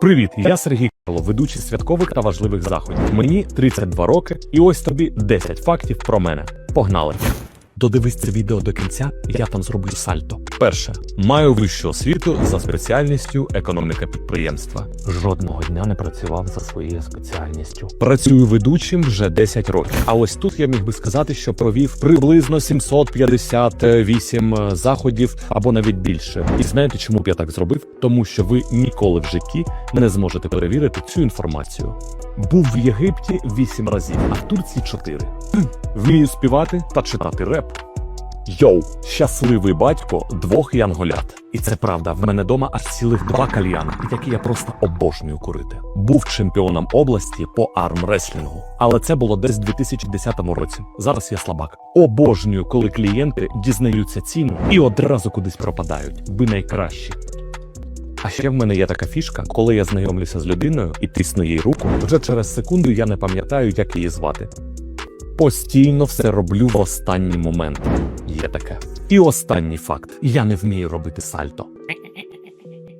Привіт, я Сергій Карло, ведучий святкових та важливих заходів. Мені 32 роки, і ось тобі 10 фактів про мене. Погнали! Додивись це відео до кінця, я там зроблю сальто. Перше, маю вищу освіту за спеціальністю економіка підприємства. Жодного дня не працював за своєю спеціальністю. Працюю ведучим вже 10 років. А ось тут я міг би сказати, що провів приблизно 758 заходів або навіть більше. І знаєте, чому б я так зробив? Тому що ви ніколи в житті не зможете перевірити цю інформацію. Був в Єгипті 8 разів, а в Турції 4. Вмію співати та читати реп. Йоу, щасливий батько двох янголят. І це правда, в мене дома аж цілих два кальяни, які я просто обожнюю курити. Був чемпіоном області по армреслінгу, але це було десь в 2010 році. Зараз я слабак. Обожнюю, коли клієнти дізнаються ціну і одразу кудись пропадають. Ви найкращі. А ще в мене є така фішка, коли я знайомлюся з людиною і тисну їй руку, вже через секунду я не пам'ятаю, як її звати. Постійно все роблю в останній момент. Є таке. І останній факт: я не вмію робити сальто.